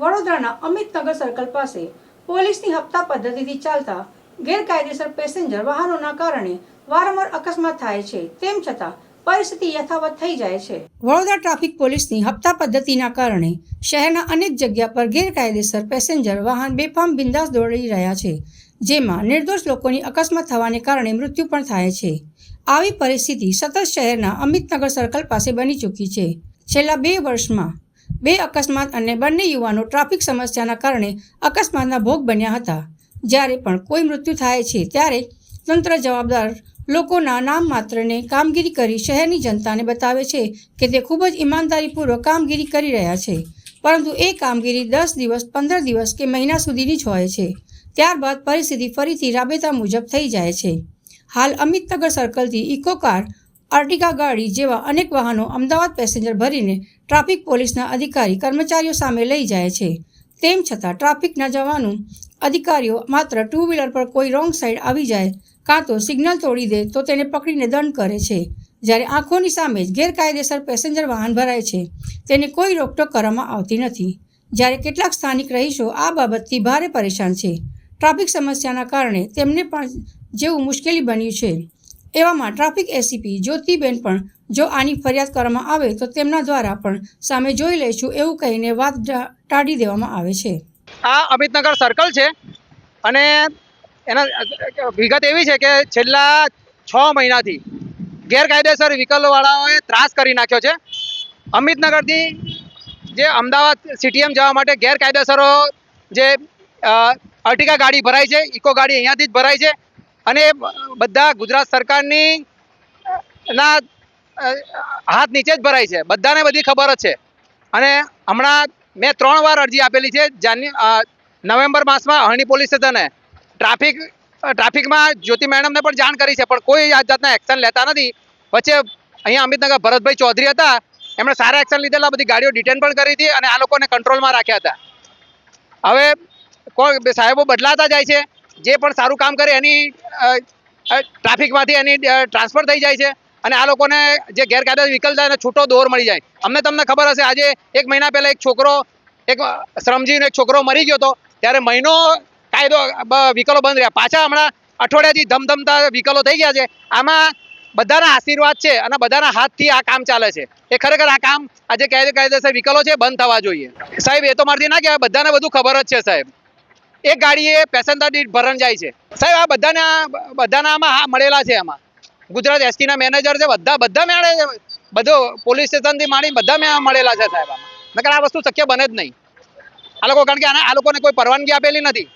વડોદરાના અમિતનગર સર્કલ પાસે પોલીસની હપ્તા પદ્ધતિથી ચાલતા ગેરકાયદેસર પેસેન્જર વાહનોના કારણે વારંવાર અકસ્માત થાય છે. તેમ છતાં પરિસ્થિતિ યથાવત થઈ જાય છે. વડોદરા ટ્રાફિક પોલીસની હપ્તા પદ્ધતિના કારણે શહેરના અનેક જગ્યા પર ગેરકાયદેસર પેસેન્જર વાહન બેફામ બિંદાસ દોડી રહ્યા છે, જેમાં નિર્દોષ લોકોની અકસ્માત થવાને કારણે મૃત્યુ પણ થાય છે. આવી પરિસ્થિતિ સતત શહેરના અમિતનગર સર્કલ પાસે બની ચૂકી છે. છેલ્લા બે વર્ષમાં બે અકસ્માત અને બંને યુવાનો ટ્રાફિક સમસ્યાના કારણે અકસ્માતના ભોગ બન્યા હતા. જ્યારે પણ કોઈ મૃત્યુ થાય છે ત્યારે તંત્ર જવાબદાર લોકોના નામ માત્રને કામગીરી કરી શહેરની જનતાને બતાવે છે કે તે ખૂબ જ ઈમાનદારીપૂર્વક કામગીરી કરી રહ્યા છે. પરંતુ એ કામગીરી દસ દિવસ, પંદર દિવસ કે મહિના સુધીની જ હોય છે. ત્યારબાદ પરિસ્થિતિ ફરીથી રાબેતા મુજબ થઈ જાય છે. હાલ અમિતનગર સર્કલથી ઇકો કાર આર્ટિકા ગાડી જેવા અનેક વાહનો અમદાવાદ પેસેન્જર ભરીને ટ્રાફિક પોલીસના અધિકારી કર્મચારીઓ સામે લઈ જાય છે. તેમ છતાં ટ્રાફિકના જવાનો અધિકારીઓ માત્ર ટુ વ્હીલર પર કોઈ રોંગ સાઈડ આવી જાય કાં તો સિગ્નલ તોડી દે તો તેને પકડીને દંડ કરે છે. જ્યારે આંખોની સામે જ ગેરકાયદેસર પેસેન્જર વાહન ભરાય છે, તેને કોઈ રોકટોક કરવામાં આવતી નથી. જ્યારે કેટલાક સ્થાનિક રહીશો આ બાબતથી ભારે પરેશાન છે. ટ્રાફિક સમસ્યાના કારણે તેમને પણ જેવું મુશ્કેલી બન્યું છે. એવામાં ટ્રાફિક એસીપી જ્યોતિબેન પણ જો આની ફરિયાદ કરવામાં આવે તો તેમના દ્વારા પણ સામે જોઈ લઈશું એવું કહીને વાત ટાળી દેવામાં આવે છે. આ અમિતનગર સર્કલ છે અને એના, વિગત એવી છે કે છેલ્લા છ મહિનાથી ગેરકાયદેસર વ્હીકલવાળાઓએ ત્રાસ કરી નાખ્યો છે. અમિતનગરથી જે અમદાવાદ સીટીએમ જવા માટે ગેરકાયદેસરો જે અર્ટિકા ગાડી ભરાય છે, ઇકો ગાડી અહીંયાથી જ ભરાય છે અને બધા ગુજરાત સરકારની ના હાથ નીચે જ ભરાય છે. બધાને બધી ખબર જ છે. અને હમણાં મેં ત્રણ વાર અરજી આપેલી છે. જાન્યુ નવેમ્બર માસમાં હરણી પોલીસ તને ટ્રાફિક ટ્રાફિકમાં જ્યોતિ મેડમને પણ જાણ કરી છે. પણ કોઈ આ જાતના એક્શન લેતા નથી. વચ્ચે અહીંયા અમિતનગર ભરતભાઈ ચૌધરી હતા. એમણે સારા એક્શન લીધેલા, બધી ગાડીઓ ડિટેન પણ કરી હતી અને આ લોકોને કંટ્રોલમાં રાખ્યા હતા. હવે કોઈ સાહેબો બદલાતા જાય છે. જે પણ સારું કામ કરે એની ટ્રાફિકમાંથી એની ટ્રાન્સફર થઈ જાય છે અને આ લોકોને જે ગેરકાયદે વિકલ થાય એને છૂટો દોર મળી જાય. અમને તમને ખબર હશે, આજે એક મહિના પહેલાં એક છોકરો, એક શ્રમજીવીનો એક છોકરો મરી ગયો હતો. ત્યારે મહિનો કાયદો વિકલો બંધ રહ્યા. પાછા હમણાં અઠવાડિયાથી ધમધમતા વિકલો થઈ ગયા છે. આમાં બધાના આશીર્વાદ છે અને બધાના હાથથી આ કામ ચાલે છે. એ ખરેખર આ કામ આજે કાયદે કાયદેસર વિકલો છે, બંધ થવા જોઈએ. સાહેબ, એ તો મારથી ના કહેવાય, બધાને બધું ખબર જ છે સાહેબ. એક ગાડીએ પેસેન્જર દીઠ ભરણ જાય છે. સાહેબ, આ બધાના બધાના આમાં હા મળેલા છે આમાં. ગુજરાત એસટીના મેનેજર છે, બધા બધા મેળે બધો પોલીસ સ્ટેશનથી માંડી બધા મળેલા છે સાહેબ આમાં. નકર આ વસ્તુ શક્ય બને જ નહીં. આ લોકો, કારણ કે આ લોકોને કોઈ પરવાનગી આપેલી નથી.